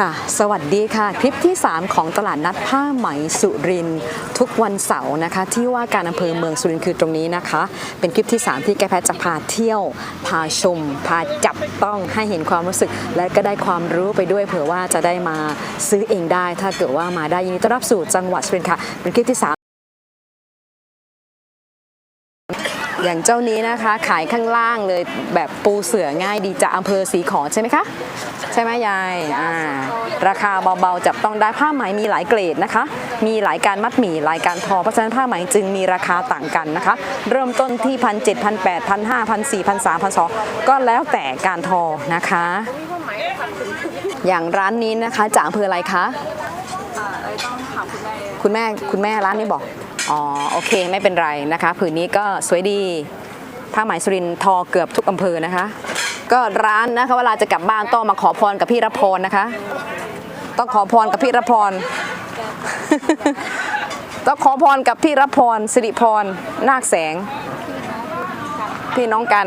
ค่ะ สวัสดีค่ะ คลิปที่ 3 ของตลาดนัดผ้าไหมสุรินทุกวันเสาร์นะคะ ที่ว่าการอำเภอเมืองสุรินคือตรงนี้นะคะ เป็นคลิปที่ 3 ที่แกแพทจะพาเที่ยว พาชม พาจับต้องให้เห็นความรู้สึก และก็ได้ความรู้ไปด้วยเผื่อว่าจะได้มาซื้อเองได้ ถ้าเกิดว่ามาได้ยินดีต้อนรับสู่จังหวัดสุรินทร์ค่ะ เป็นคลิปที่ 3 อย่างเจ้านี้นะคะ ขายข้างล่างเลยแบบปูเสือง่ายดีจากอำเภอสีขอใช่ไหมคะ ใช่ไหมยายอ่าราคาเบาๆจับต้องได้ผ้าไหมมีหลายเกรดนะคะ มีหลายการมัดหมี่หลายการทอเพราะฉะนั้นผ้าไหมจึงมีราคาต่างกันนะคะ เริ่มต้นที่พันเจ็ดพันแปดพันห้าพันสี่พันสามพันสองก็แล้วแต่การทอนะคะ อย่างร้านนี้นะคะจากอำเภออะไรคะคุณแม่คุณแม่ร้านนี้บอก อ๋อโอเคไม่เป็นไรนะคะผืนนี้ก็สวยดีผ้าไหมสุรินทร์ทอเกือบทุกอำเภอนะคะ ก็ร้านนะคะเวลาจะกลับบ้านต้องมาขอพรกับพี่รพรนะคะ ต้องขอพรกับพี่รพรต้องขอพรกับพี่รพรสิริพรนาคแสง พี่น้องกัน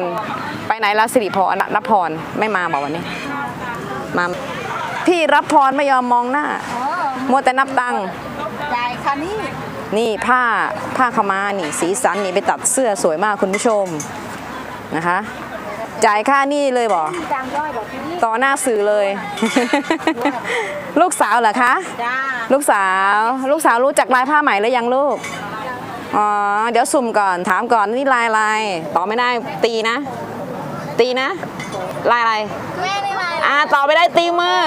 ไปไหนแล้วสิริพรรพรไม่มาบอกวันนี้มาพี่รับพรไม่ยอมมองหน้ามัวแต่นับตังค์จ่ายค่ะนี่ นี่ผ้าผ้าขาวม้านี่สีสันนี่ไปตัดเสื้อสวยมากคุณผู้ชมนะคะ จ่ายค่านี่เลยบอกจางย่อยบอกที่นี่ต่อหน้าสื่อเลย ลูกสาวเหรอคะจ้าลูกสาว ลูกสาวรู้จักลายผ้าไหมหรือยังลูกอ๋อเดี๋ยวสุ่มก่อนถามก่อนนี่ลายอะไรตอบไม่ได้ตีนะ ตีนะ ลายอะไรแม่ได้ไหมอ่าต่อไปได้ตีมือ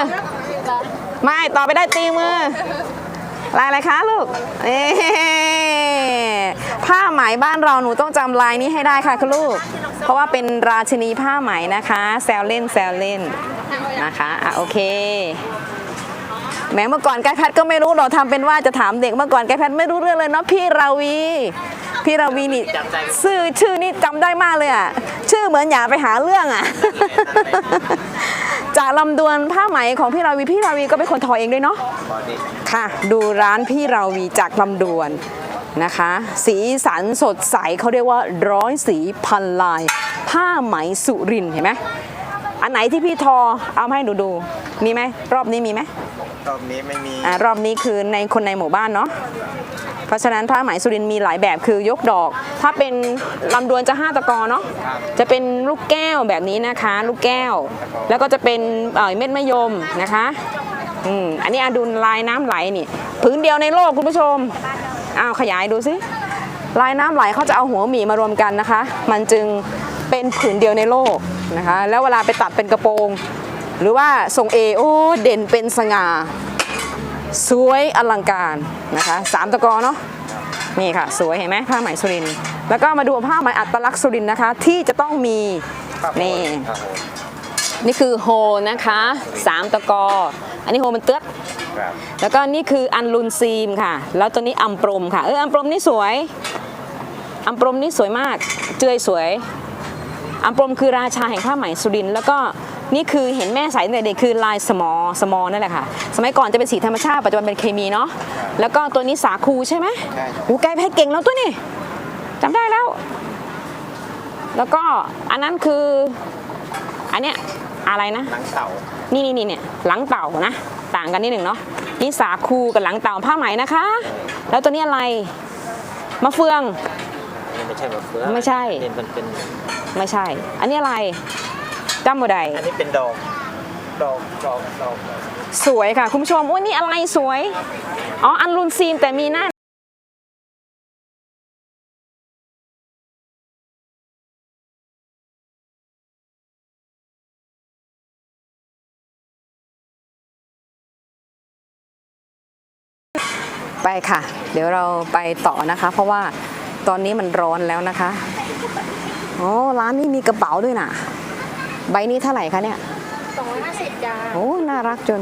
ไม่ต่อไปได้ตีมือ ลายอะไรคะลูกเอ๊ะผ้าไหมบ้านเราหนูต้องจำลายนี้ให้ได้ค่ะคุณลูก เพราะว่าเป็นราชินีผ้าไหมนะคะ แซวเล่นแซวเล่นนะคะอะโอเคแม้เมื่อก่อนไกด์แพทก็ไม่รู้เราทำเป็นว่าจะถามเด็กเมื่อก่อนไกด์แพทไม่รู้เรื่องเลยเนาะพี่ราวี พี่ราวีนี่ชื่อชื่อนี่จำได้มากเลยอะชื่อเหมือนอย่าไปหาเรื่องอะ จากลำดวนผ้าไหมของพี่ราวีพี่ราวีก็เป็นคนทอเองด้วยเนาะค่ะ ดูร้านพี่ราวีจากลำดวนนะคะ สีสันสดใสเขาเรียกว่าร้อยสีพันลาย ผ้าไหมสุรินเห็นไหมอันไหนที่พี่ทอเอามาให้หนูดู มีไหมรอบนี้มีไหม รอบนี้ไม่มีอ่ารอบนี้คือในคนในหมู่บ้านเนาะเพราะฉะนั้นผ้าไหมสุรินมีหลายแบบคือยกดอก ถ้าเป็นลำดวนจะห้าตะกอเนาะจะเป็นลูกแก้วแบบนี้นะคะ ลูกแก้ว แล้วก็จะเป็นเออเม็ดมะยมนะคะอืมอันนี้อดุลลายน้ำไหลนี่ผืนเดียวในโลกคุณผู้ชมอ้าวขยายดูสิลายน้ำไหลเขาจะเอาหัวหมีมารวมกันนะคะ มันจึงเป็นผืนเดียวในโลกนะคะ แล้วเวลาไปตัดเป็นกระโปรง หรือว่าทรงเอโอ้เด่นเป็นสง่าสวยอลังการนะคะสามตะกอเนาะนี่ค่ะ สวยเห็นไหมผ้าไหมสุรินทร์แล้วก็มาดูผ้าไหมอัตลักษณ์สุรินทร์นะคะ ที่จะต้องมีครับนี่ครับผมนี่คือโฮนะคะสามตะกอ อันนี้โฮมันเตือกครับแล้วก็นี่คืออันลุนซีมค่ะ แล้วตัวนี้อัมปรมค่ะเอออัมปรมนี่สวย อัมปรมนี่สวยมาก เจือยสวย อัมปรมคือราชาแห่งผ้าไหมสุรินทร์แล้วก็ นี่คือเห็นแม่ใส่ตั้งแต่เด็กคือลายสมอสมอนั่นแหละค่ะ สมัยก่อนจะเป็นสีธรรมชาติปัจจุบันเป็นเคมีเนาะแล้วก็ตัวนี้สาคูใช่ไหมใช่หูไกลเพชรเก่งแล้วตัวนี้จำได้แล้ว แล้วก็อันนั้นคืออันเนี้ยอะไรนะหนังเต่า นี่นี่นี่เนี่ยหลังเต่านะ ต่างกันนิดหนึ่งเนาะนี่สาคูกับหลังเต่าผ้าไหมนะคะ แล้วตัวนี้อะไรมะเฟือง นี่ไม่ใช่มะเฟืองไม่ใช่ นี่มันเป็นไม่ใช่ อันนี้อะไร จำบ่ได้อันนี้เป็นดอก ดอก ดอก ดอก สวยค่ะ คุณผู้ชมโอ้ยนี่อะไรสวย อ๋อ อันรุนซีนแต่มีหน้าไปค่ะ เดี๋ยวเราไปต่อนะคะ เพราะว่าตอนนี้มันร้อนแล้วนะคะ โอ้ ร้านนี้มีกระเป๋าด้วยนะ ใบนี้เท่าไหร่คะเนี่ยสองร้อยห้าสิบจ้าโอ้ น่ารักจน